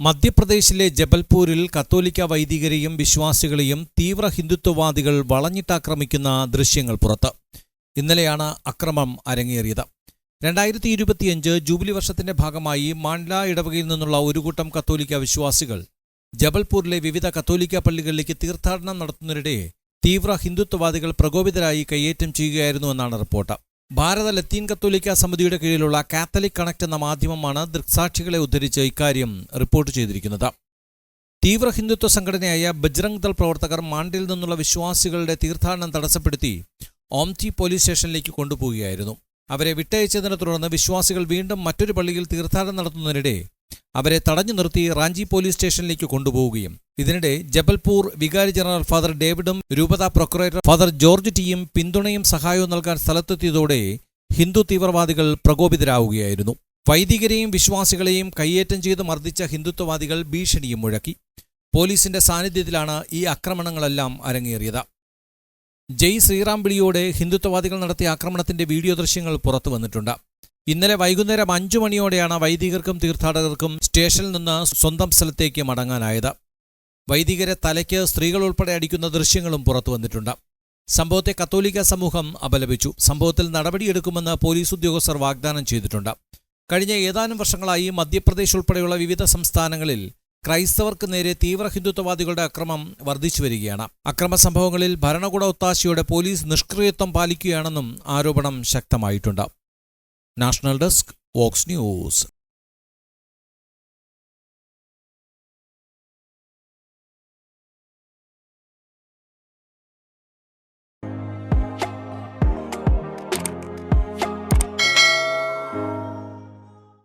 മധ്യപ്രദേശിലെ ജബൽപൂരിൽ കത്തോലിക്ക വൈദികരെയും വിശ്വാസികളെയും തീവ്ര ഹിന്ദുത്വവാദികൾ വളഞ്ഞിട്ടാക്രമിക്കുന്ന ദൃശ്യങ്ങൾ പുറത്ത്. ഇന്നലെയാണ് അക്രമം അരങ്ങേറിയത്. രണ്ടായിരത്തി ഇരുപത്തിയഞ്ച് ജൂബിലി വർഷത്തിന്റെ ഭാഗമായി മാണ്ഡ്ല ഇടവകയിൽ നിന്നുള്ള ഒരു കൂട്ടം കത്തോലിക്ക വിശ്വാസികൾ ജബൽപൂരിലെ വിവിധ കത്തോലിക്ക പള്ളികളിലേക്ക് തീർത്ഥാടനം നടത്തുന്നതിനിടെ തീവ്ര ഹിന്ദുത്വവാദികൾ പ്രകോപിതരായി കയ്യേറ്റം ചെയ്യുകയായിരുന്നുവെന്നാണ് റിപ്പോർട്ട്. ഭാരത ലത്തീൻ കത്തോലിക്ക സമിതിയുടെ കീഴിലുള്ള കാത്തലിക് കണക്ട് എന്ന മാധ്യമമാണ് ദൃക്സാക്ഷികളെ ഉദ്ധരിച്ച് ഇക്കാര്യം റിപ്പോർട്ട് ചെയ്തിരിക്കുന്നത്. തീവ്ര ഹിന്ദുത്വ സംഘടനയായ ബജ്രംഗ് ദൾ പ്രവർത്തകർ മാണ്ടിൽ നിന്നുള്ള വിശ്വാസികളുടെ തീർത്ഥാടനം തടസ്സപ്പെടുത്തി ഓംതി പോലീസ് സ്റ്റേഷനിലേക്ക് കൊണ്ടുപോവുകയായിരുന്നു. അവരെ വിട്ടയച്ചതിനെ തുടർന്ന് വിശ്വാസികൾ വീണ്ടും മറ്റൊരു പള്ളിയിൽ തീർത്ഥാടനം നടത്തുന്നതിനിടെ അവരെ തടഞ്ഞു നിർത്തി റാഞ്ചി പോലീസ് സ്റ്റേഷനിലേക്ക് കൊണ്ടുപോവുകയും ഇതിനിടെ ജബൽപൂർ വികാരി ജനറൽ ഫാദർ ഡേവിഡും രൂപത പ്രൊക്കുറേറ്റർ ഫാദർ ജോർജ് ടിയും പിന്തുണയും സഹായവും നൽകാൻ സ്ഥലത്തെത്തിയതോടെ ഹിന്ദു തീവ്രവാദികൾ പ്രകോപിതരാവുകയായിരുന്നു. വൈദികരെയും വിശ്വാസികളെയും കയ്യേറ്റം ചെയ്ത് മർദ്ദിച്ച ഹിന്ദുത്വവാദികൾ ഭീഷണിയും മുഴക്കി. പോലീസിന്റെ സാന്നിധ്യത്തിലാണ് ഈ ആക്രമണങ്ങളെല്ലാം അരങ്ങേറിയത്. ജയ് ശ്രീറാം വിളിയോടെ ഹിന്ദുത്വവാദികൾ നടത്തിയ ആക്രമണത്തിന്റെ വീഡിയോ ദൃശ്യങ്ങൾ പുറത്തു വന്നിട്ടുണ്ട്. ഇന്നലെ വൈകുന്നേരം അഞ്ചു മണിയോടെയാണ് വൈദികർക്കും തീർത്ഥാടകർക്കും സ്റ്റേഷനിൽ നിന്ന് സ്വന്തം സ്ഥലത്തേക്ക് മടങ്ങാനായത്. വൈദികരെ തലയ്ക്ക് സ്ത്രീകൾ ഉൾപ്പെടെ അടിക്കുന്ന ദൃശ്യങ്ങളും പുറത്തു വന്നിട്ടുണ്ട്. സംഭവത്തെ കത്തോലിക്ക സമൂഹം അപലപിച്ചു. സംഭവത്തിൽ നടപടിയെടുക്കുമെന്ന് പോലീസ് ഉദ്യോഗസ്ഥർ വാഗ്ദാനം ചെയ്തിട്ടുണ്ട്. കഴിഞ്ഞ ഏതാനും വർഷങ്ങളായി മധ്യപ്രദേശ് ഉൾപ്പെടെയുള്ള വിവിധ സംസ്ഥാനങ്ങളിൽ ക്രൈസ്തവർക്ക് നേരെ തീവ്ര ഹിന്ദുത്വവാദികളുടെ അക്രമം വർദ്ധിച്ചു വരികയാണ്. അക്രമ സംഭവങ്ങളിൽ ഭരണകൂട ഒത്താശയോടെ പോലീസ് നിഷ്ക്രിയത്വം പാലിക്കുകയാണെന്നും ആരോപണം ശക്തമായിട്ടുണ്ട്. National desk Vox news.